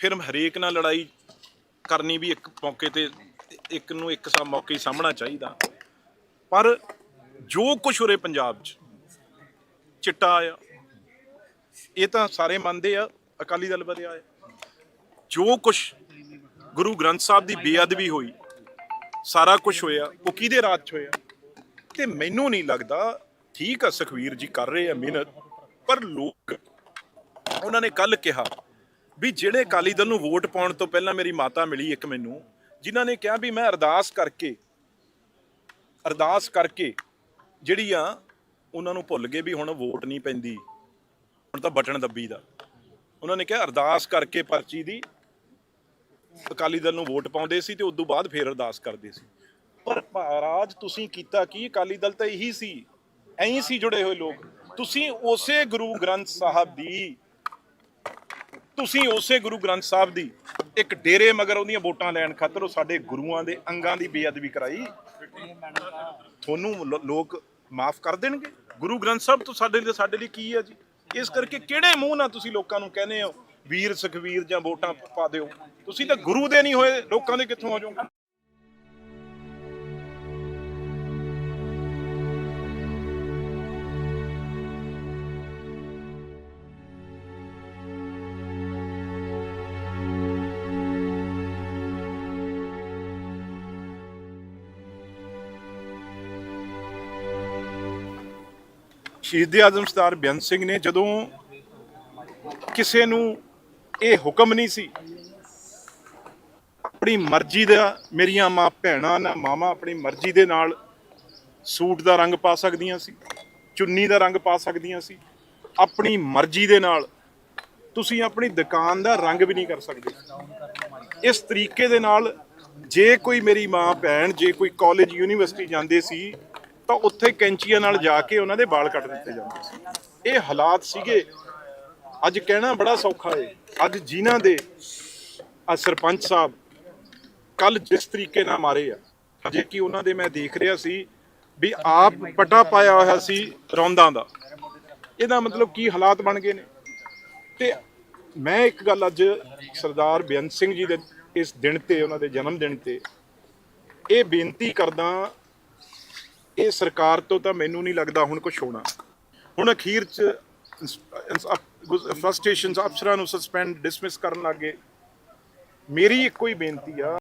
फिर हम हरेक ना लड़ाई ਕਰਨੀ ਵੀ ਇੱਕ ਮੌਕੇ ਤੇ ਇੱਕ ਨੂੰ ਇੱਕ ਸਾ ਮੌਕੇ ਹੀ ਸਾਹਮਣਾ ਚਾਹੀਦਾ। ਪਰ ਜੋ ਕੁਛ ਉਰੇ ਪੰਜਾਬ 'ਚ ਚਿੱਟਾ ਆਇਆ, ਇਹ ਤਾਂ ਸਾਰੇ ਮੰਨਦੇ ਆ, ਅਕਾਲੀ ਦਲ ਵਧਿਆ ਹੈ ਜੋ ਕੁਛ ਗੁਰੂ ਗ੍ਰੰਥ ਸਾਹਿਬ ਦੀ ਬੇਅਦਬੀ ਹੋਈ, ਸਾਰਾ ਕੁਝ ਹੋਇਆ, ਉਹ ਕਿਹਦੇ ਰਾਜ 'ਚ ਹੋਇਆ? ਤੇ ਮੈਨੂੰ ਨਹੀਂ ਲੱਗਦਾ ਠੀਕ ਆ ਸੁਖਵੀਰ ਜੀ ਕਰ ਰਹੇ ਆ ਮਿਹਨਤ, ਪਰ ਲੋਕ, ਉਹਨਾਂ ਨੇ ਕੱਲ ਕਿਹਾ ਵੀ ਜਿਹੜੇ ਅਕਾਲੀ ਦਲ ਨੂੰ ਵੋਟ ਪਾਉਣ ਤੋਂ ਪਹਿਲਾਂ ਮੇਰੀ ਮਾਤਾ ਮਿਲੀ ਇੱਕ ਮੈਨੂੰ, ਜਿਨ੍ਹਾਂ ਨੇ ਕਿਹਾ ਵੀ ਮੈਂ ਅਰਦਾਸ ਕਰਕੇ ਅਰਦਾਸ ਕਰਕੇ ਜਿਹੜੀ ਆ ਉਹਨਾਂ ਨੂੰ ਭੁੱਲ ਗਏ ਵੀ ਹੁਣ ਵੋਟ ਨਹੀਂ ਪੈਂਦੀ, ਹੁਣ ਤਾਂ ਬਟਨ ਦੱਬੀ ਦਾ। ਉਹਨਾਂ ਨੇ ਕਿਹਾ ਅਰਦਾਸ ਕਰਕੇ ਪਰਚੀ ਦੀ ਅਕਾਲੀ ਦਲ ਨੂੰ ਵੋਟ ਪਾਉਂਦੇ ਸੀ ਤੇ ਉਸ ਤੋਂ ਬਾਅਦ ਫੇਰ ਅਰਦਾਸ ਕਰਦੇ ਸੀ। ਪਰ ਮਹਾਰਾਜ, ਤੁਸੀਂ ਕੀਤਾ ਕੀ? ਅਕਾਲੀ ਦਲ ਤਾਂ ਇਹੀ ਸੀ, ਐਂ ਸੀ ਜੁੜੇ ਹੋਏ ਲੋਕ। ਤੁਸੀਂ ਉਸੇ ਗੁਰੂ ਗ੍ਰੰਥ ਸਾਹਿਬ ਦੀ ਤੁਸੀਂ ਉਸੇ ਗੁਰੂ ਗ੍ਰੰਥ ਸਾਹਿਬ ਦੀ ਇੱਕ ਡੇਰੇ ਮਗਰ ਉਹਦੀਆਂ ਵੋਟਾਂ ਲੈਣ ਖਾਤਰ ਉਹ ਸਾਡੇ ਗੁਰੂਆਂ ਦੇ ਅੰਗਾਂ ਦੀ ਬੇਅਦਬੀ ਕਰਾਈ। ਤੁਹਾਨੂੰ ਲੋਕ ਮਾਫ ਕਰ ਦੇਣਗੇ। ਗੁਰੂ ਗ੍ਰੰਥ ਸਾਹਿਬ ਤੋਂ ਸਾਡੇ ਲਈ ਸਾਡੇ ਲਈ ਕੀ ਹੈ ਜੀ? ਇਸ ਕਰਕੇ ਕਿਹੜੇ ਮੂੰਹ ਨਾਲ ਤੁਸੀਂ ਲੋਕਾਂ ਨੂੰ ਕਹਿੰਦੇ ਹੋ, ਵੀਰ, ਸੁਖਵੀਰ ਜਾਂ ਵੋਟਾਂ ਪਾ ਦਿਓ? ਤੁਸੀਂ ਤਾਂ ਗੁਰੂ ਦੇ ਨਹੀਂ ਹੋਏ, ਲੋਕਾਂ ਦੇ ਕਿੱਥੋਂ ਹੋ ਜਾਓਗੇ? ਸ਼ਹੀਦ ਆਜ਼ਮ ਸਰਦਾਰ ਬੇਅੰਤ ਸਿੰਘ ਨੇ ਜਦੋਂ ਕਿਸੇ ਨੂੰ ਇਹ ਹੁਕਮ ਨਹੀਂ ਸੀ, ਆਪਣੀ ਮਰਜ਼ੀ ਦਾ ਮੇਰੀਆਂ ਮਾਂ ਭੈਣਾਂ ਨਾ ਮਾਮਾ ਆਪਣੀ ਮਰਜ਼ੀ ਦੇ ਨਾਲ ਸੂਟ ਦਾ ਰੰਗ ਪਾ ਸਕਦੀਆਂ ਸੀ, ਚੁੰਨੀ ਦਾ ਰੰਗ ਪਾ ਸਕਦੀਆਂ ਸੀ, ਆਪਣੀ ਮਰਜ਼ੀ ਦੇ ਨਾਲ ਤੁਸੀਂ ਆਪਣੀ ਦੁਕਾਨ ਦਾ ਰੰਗ ਵੀ ਨਹੀਂ ਕਰ ਸਕਦੇ। ਇਸ ਤਰੀਕੇ ਦੇ ਨਾਲ ਜੇ ਕੋਈ ਮੇਰੀ ਮਾਂ ਭੈਣ, ਜੇ ਕੋਈ ਕਾਲਜ ਯੂਨੀਵਰਸਿਟੀ ਜਾਂਦੇ ਸੀ ਤਾਂ ਉੱਥੇ ਕੈਂਚੀਆਂ ਨਾਲ ਜਾ ਕੇ ਉਹਨਾਂ ਦੇ ਵਾਲ ਕੱਟ ਦਿੱਤੇ ਜਾਂਦੇ ਸੀ। ਇਹ ਹਾਲਾਤ ਸੀਗੇ। ਅੱਜ ਕਹਿਣਾ ਬੜਾ ਸੌਖਾ ਏ। ਅੱਜ ਜਿਨ੍ਹਾਂ ਦੇ ਆ ਸਰਪੰਚ ਸਾਹਿਬ ਕੱਲ ਜਿਸ ਤਰੀਕੇ ਨਾਲ ਮਾਰੇ ਆ, ਜੇ ਕਿ ਉਹਨਾਂ ਦੇ ਮੈਂ ਦੇਖ ਰਿਹਾ ਸੀ ਵੀ ਆਪ ਪਟਾ ਪਾਇਆ ਹੋਇਆ ਸੀ ਰੌਂਦਾਂ ਦਾ। ਇਹਦਾ ਮਤਲਬ ਕੀ ਹਾਲਾਤ ਬਣ ਗਏ ਨੇ? ਤੇ ਮੈਂ ਇੱਕ ਗੱਲ ਅੱਜ ਸਰਦਾਰ ਬੇਅੰਤ ਸਿੰਘ ਜੀ ਦੇ ਇਸ ਦਿਨ ਤੇ, ਉਹਨਾਂ ਦੇ ਜਨਮ ਦਿਨ ਤੇ ਇਹ ਬੇਨਤੀ ਕਰਦਾ ਇਹ ਸਰਕਾਰ ਤੋਂ ਤਾਂ ਮੈਨੂੰ ਨਹੀਂ ਲੱਗਦਾ ਹੁਣ ਕੁਝ ਹੋਣਾ। ਹੁਣ ਅਖੀਰ ਚ ਫਸਟ ਅਫਸਰਾਂ ਨੂੰ ਸਸਪੈਂਡ ਡਿਸਮਿਸ ਕਰਨ ਲੱਗੇ ਮੇਰੀ ਇੱਕੋ ਹੀ ਬੇਨਤੀ ਆ